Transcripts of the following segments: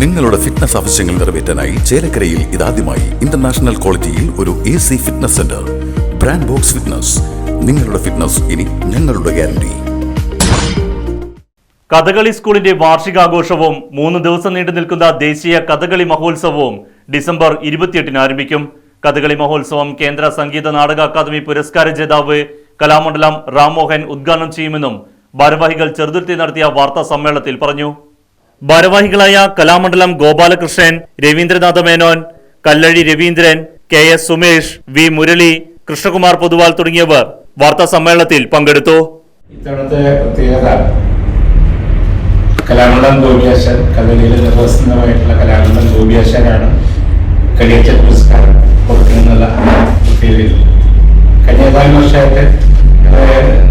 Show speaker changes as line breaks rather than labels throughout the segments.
നിങ്ങളുടെ ഫിറ്റ്നസ് ആവശ്യങ്ങൾ നിറവേറ്റാനായി ചേലക്കരയിൽ ഇതാദ്യമായി ഇന്റർനാഷണൽ ക്വാളിറ്റിയിൽ ഒരു A C fitness centre brand Box Fitness നിങ്ങളുടെ ഫിറ്റ്നസ് ഇനി ഞങ്ങളുടെ ഗ്യാരണ്ടി
കഥകളി സ്കൂളിന്റെ വാർഷികാഘോഷവും മൂന്ന് ദിവസം നീണ്ടു നിൽക്കുന്ന ദേശീയ കഥകളി മഹോത്സവവും ഡിസംബർ ഇരുപത്തിയെട്ടിന് ആരംഭിക്കും. കഥകളി മഹോത്സവം കേന്ദ്ര സംഗീത നാടക അക്കാദമി പുരസ്കാര ജേതാവ് കലാമണ്ഡലം റാംമോഹൻ ഉദ്ഘാടനം ചെയ്യുമെന്നും ഭാരവാഹികൾ ചെറുതുരുത്തി നടത്തിയ വാർത്താ സമ്മേളനത്തിൽ പറഞ്ഞു. ഭാരവാഹികളായ Kalamandalam Gopalakrishnan Ravindranatha Menon Kallazhi Raveendran K S Sumesh V Murali Krishnakumar Poduval തുടങ്ങിയവർ വാർത്താ സമ്മേളനത്തിൽ പങ്കെടുത്തു.
ഇത്തവണത്തെ പ്രത്യേകത കലാമണ്ഡലം ഗോപിയാശാൻ കഥകളിയിൽ നിർവസനമായിട്ടുള്ള കലാമണ്ഡലം ഗോപിയാശാനാണ് കളിയച്ച പുരസ്കാരം പ്രത്യേകത കഴിഞ്ഞ ഏതാനും വർഷമായിട്ട്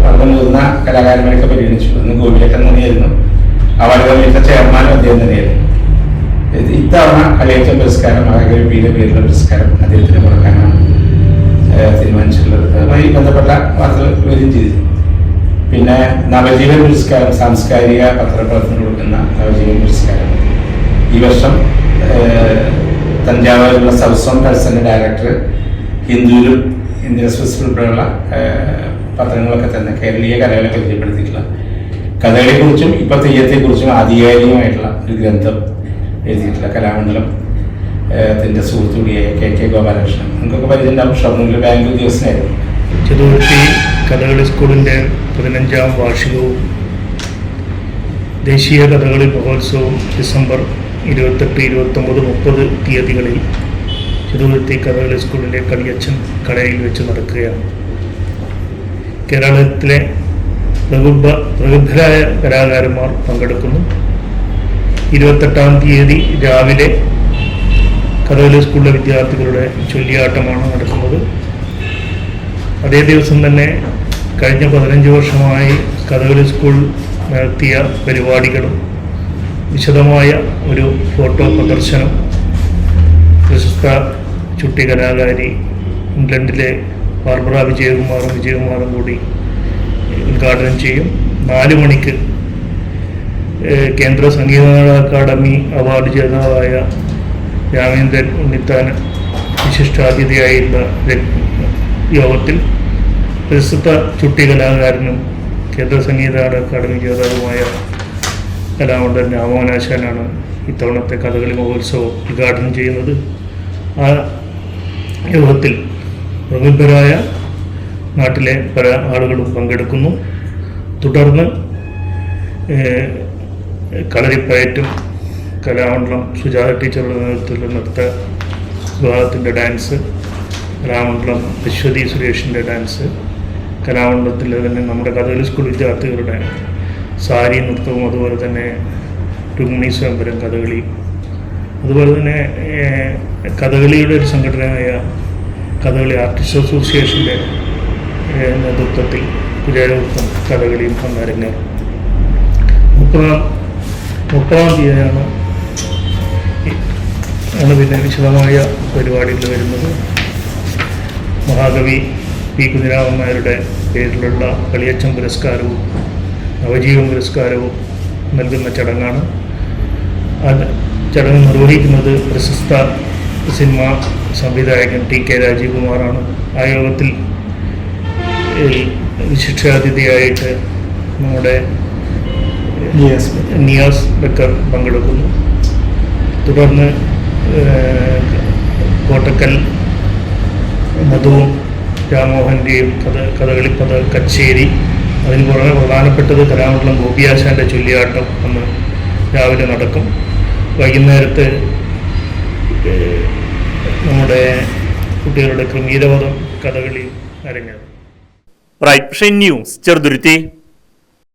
വളരെ മുതിർന്ന കലാകാരന്മാരൊക്കെ പരിഗണിച്ചു. അന്ന് ഗോപിയേട്ടൻ തന്നെയായിരുന്നു അവാർഡ് കമ്മിറ്റിയുടെ ചെയർമാനും അദ്ദേഹം തന്നെയായിരുന്നു. ഇത് ഇത്തവണ കളിയച്ച പുരസ്കാരം മഹാകവിയുടെ പേരിലുള്ള പുരസ്കാരം അദ്ദേഹത്തിന് കൊടുക്കാനാണ് തീരുമാനിച്ചിട്ടുള്ളത്. അതുമായി ബന്ധപ്പെട്ട വാർത്തകൾ വരികയും ചെയ്തു. പിന്നെ നവജീവൻ പുരസ്കാരം സാംസ്കാരിക പത്രപ്രവർത്തനം കൊടുക്കുന്ന നവജീവൻ പുരസ്കാരം. ഈ വർഷം തഞ്ചാവൂരിലുള്ള സൗസോൺ കൾസറിന്റെ ഡയറക്ടർ ഹിന്ദുവിലും ഇന്ത്യൻ എക്സ്പ്രസ് ഉൾപ്പെടെയുള്ള പത്രങ്ങളൊക്കെ തന്നെ കേരളീയ കലകളെ പരിചയപ്പെടുത്തിയിട്ടുള്ള കഥകളെക്കുറിച്ചും ഇപ്പൊ തെയ്യത്തെക്കുറിച്ചും ആധികാരികമായിട്ടുള്ള ഒരു ഗ്രന്ഥം എഴുതിയിട്ടുള്ള കലാമണ്ഡലം ത്തിന്റെ ത്തിന്റെ സുഹൃത്തു കൂടിയായ കെ കെ ഗോപാലകൃഷ്ണൻ. നമുക്കൊക്കെ പരിചയമുണ്ടാവും ഷൊർണൂരിൽ ബാങ്ക് ഉദ്യോഗസ്ഥനായിരുന്നു
ചെറുതുരുത്തി കഥകളി സ്കൂളിന്റെ പതിനഞ്ചാം വാർഷികവും ദേശീയ കഥകളി മഹോത്സവവും ഡിസംബർ ഇരുപത്തെട്ട് ഇരുപത്തൊമ്പത് മുപ്പത് തീയതികളിൽ ചെറുതുരുത്തി കഥകളി സ്കൂളിലെ കളിയച്ചൻ കടയിൽ വെച്ച് നടക്കുകയാണ്. കേരളത്തിലെ പ്രഗുഭ പ്രഗുബ്ധരായ കലാകാരന്മാർ പങ്കെടുക്കുന്നു. ഇരുപത്തെട്ടാം തീയതി രാവിലെ കഥകളി സ്കൂളിലെ വിദ്യാർത്ഥികളുടെ ചൊല്ലിയാട്ടമാണ് നടക്കുന്നത്. അതേ ദിവസം തന്നെ കഴിഞ്ഞ പതിനഞ്ച് വർഷമായി കഥകളി സ്കൂൾ നടത്തിയ പരിപാടികളും വിശദമായ ഒരു ഫോട്ടോ പ്രദർശനം പ്രശസ്ത ചുട്ടി കലാകാരി ഇംഗ്ലണ്ടിലെ ബാർബറ വിജയകുമാറും വിജയകുമാറും കൂടി ഉദ്ഘാടനം ചെയ്യും. നാല് മണിക്ക് കേന്ദ്ര സംഗീത അക്കാദമി അവാർഡ് ജേതാവായ രാമേന്ദ്രൻ ഉണ്ണിത്താൻ വിശിഷ്ടാതിഥിയായിരുന്ന യോഗത്തിൽ പ്രസിദ്ധ ചുട്ടി കലാകാരനും കേന്ദ്ര സംഗീത അക്കാദമി ജേതാവുമായ കലാമണ്ഡലൻ രാമോഹനാശാനാണ് ഇത്തവണത്തെ കഥകളി മഹോത്സവം ഉദ്ഘാടനം ചെയ്യുന്നത്. ആ യോഗത്തിൽ പ്രഗത്ഭരായ നാട്ടിലെ പല ആളുകളും പങ്കെടുക്കുന്നു. തുടർന്ന് കളരിപ്പയറ്റും കലാമണ്ഡലം സുജാത ടീച്ചറുടെ നേതൃത്വത്തിൽ നൃത്ത വിഭാഗത്തിന്റെ ഡാൻസ് കലാമണ്ഡലം അശ്വതി സുരേഷിന്റെ ഡാൻസ് കലാമണ്ഡലത്തിലെ തന്നെ നമ്മുടെ കഥകളി സ്കൂൾ വിദ്യാർത്ഥികളുടെ സാരി നൃത്തവും അതുപോലെ തന്നെ രുക്മിണി സ്വയംവരം കഥകളി. അതുപോലെ തന്നെ കഥകളിയുടെ ഒരു സംഘടനയായ കഥകളി ആർട്ടിസ്റ്റ് അസോസിയേഷന്റെ നേതൃത്വത്തിൽ കുചേരവൃത്തം കഥകളിയും അന്നരങ്ങേറും മുപ്പതാം മുപ്പതാം തീയതിയാണ് ആണ് പിന്നെ വിശദമായ പരിപാടികൾ വരുന്നത്. മഹാകവി പി കുഞ്ഞിരാമൻ നായരുടെ പേരിലുള്ള കളിയച്ചൻ പുരസ്കാരവും നവജീവൻ പുരസ്കാരവും നൽകുന്ന ചടങ്ങാണ്. അത് ചടങ്ങ് നിർവഹിക്കുന്നത് പ്രശസ്ത സിനിമ സംവിധായകൻ ടി കെ രാജീവ് കുമാറാണ്. ആ യോഗത്തിൽ വിശിഷ്ടാതിഥിയായിട്ട് നമ്മുടെ നിയാസ് ബക്കർ പങ്കെടുക്കുന്നു. തുടർന്ന് കോട്ടക്കൽ മധുവും രാമോഹന്റെയും കഥ കഥകളി പദ കച്ചേരി അതിന് പുറമെ പ്രധാനപ്പെട്ടത് കലാമണ്ഡലം ഗോപിയാശാന്റെ ചൊല്ലിയാട്ടം അന്ന് രാവിലെ നടക്കും. വൈകുന്നേരത്ത് നമ്മുടെ കുട്ടികളുടെ ക്രമീരവധം കഥകളി അരങ്ങേറും.
Right News. ചെറുതുരുത്തി.